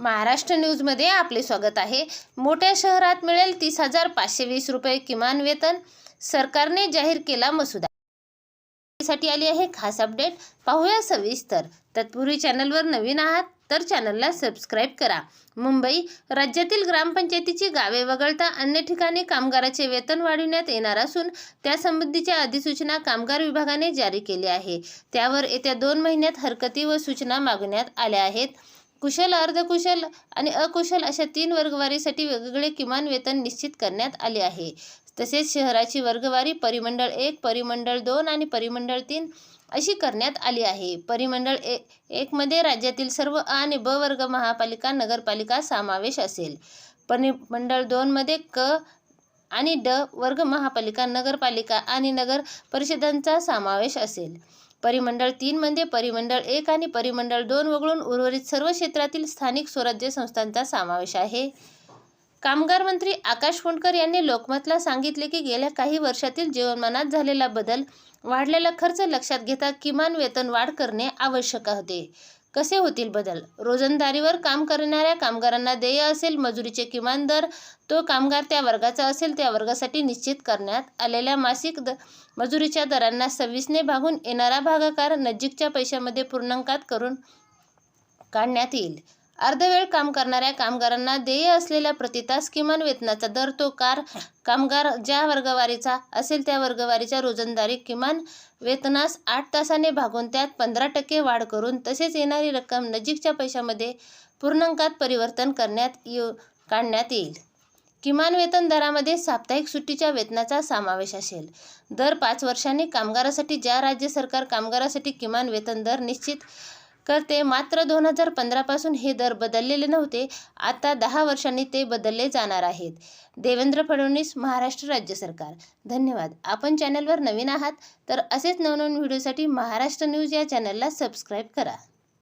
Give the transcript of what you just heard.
महाराष्ट्र न्यूजमध्ये आपले स्वागत आहे. मोठ्या शहरात मिळेल तीस हजार पाचशे वीस रुपये किमान वेतन. सरकारने जाहीर केला मसुदा. साठी आली आहे खास अपडेट. पाहूया सविस्तर तत्पूर्वी चॅनलवर नवीन आहात तर चॅनलला सबस्क्राईब करा. मुंबई राज्यातील ग्रामपंचायतीची गावे वगळता अन्य ठिकाणी कामगाराचे वेतन वाढविण्यात येणार असून त्यासंबंधीच्या अधिसूचना कामगार विभागाने जारी केली आहे. त्यावर येत्या दोन महिन्यात हरकती व सूचना मागवण्यात आल्या आहेत. कुशल अर्धकुशल आणि अकुशल अशा तीन वर्गवारीसाठी वेगवेगळे किमान वेतन निश्चित करण्यात आले आहे. तसेच शहराची वर्गवारी परिमंडळ एक परिमंडळ दोन आणि परिमंडळ तीन अशी करण्यात आली आहे. परिमंडळ ए एकमध्ये राज्यातील सर्व अ आणि ब वर्ग महापालिका नगरपालिका समावेश असेल. परिमंडळ दोनमध्ये क आणि ड वर्ग महापालिका नगरपालिका आणि नगर परिषदांचा समावेश असेल. परिमंडळ तीनमध्ये म्हणजे परिमंडळ एक आणि परिमंडळ दोन वगळून उर्वरित सर्व क्षेत्रातील स्थानिक स्वराज्य संस्थांचा समावेश आहे. कामगार मंत्री आकाश फुंडकर यांनी लोकमतला सांगितले की गेल्या काही वर्षातील जीवनमानात झालेला बदल वाढलेला खर्च लक्षात घेता किमान वेतन वाढ करणे आवश्यक होते. कसे होतील बदल? रोजंदारीवर काम करणाऱ्या कामगारांना देय असेल मजुरीचे किमान दर तो कामगार त्या वर्गाचा असेल त्या वर्गासाठी निश्चित करण्यात आलेल्या मासिक द मजुरीच्या दरांना सव्वीसने भागून येणारा भागाकार नजीकच्या पैशामध्ये पूर्णांकात करून काढण्यात येईल. अर्धवेळ काम करणाऱ्या कामगारांना देय असलेल्या प्रतितास किमान वेतनाचा दर तो कार कामगार ज्या वर्गवारीचा असेल त्या वर्गवारीच्या रोजंदारी किमान वेतनास आठ तासाने भागून त्यात पंधरा टक्के वाढ करून तसेच येणारी रक्कम नजीकच्या पैशामध्ये पूर्णांकात परिवर्तन करण्यात येऊ काढण्यात येईल. किमान वेतन दरामध्ये साप्ताहिक सुट्टीच्या वेतनाचा समावेश असेल. दर पाच वर्षांनी कामगारासाठी ज्या राज्य सरकार कामगारासाठी किमान वेतन दर निश्चित करते मात्र दोन हजार पंधरापासून हे दर बदललेले नव्हते. आता दहा वर्षांनी ते बदलले जाणार आहेत. देवेंद्र फडणवीस महाराष्ट्र राज्य सरकार. धन्यवाद. आपण चॅनलवर नवीन आहात तर असेच नवनवीन व्हिडिओसाठी महाराष्ट्र न्यूज या चॅनलला सबस्क्राईब करा.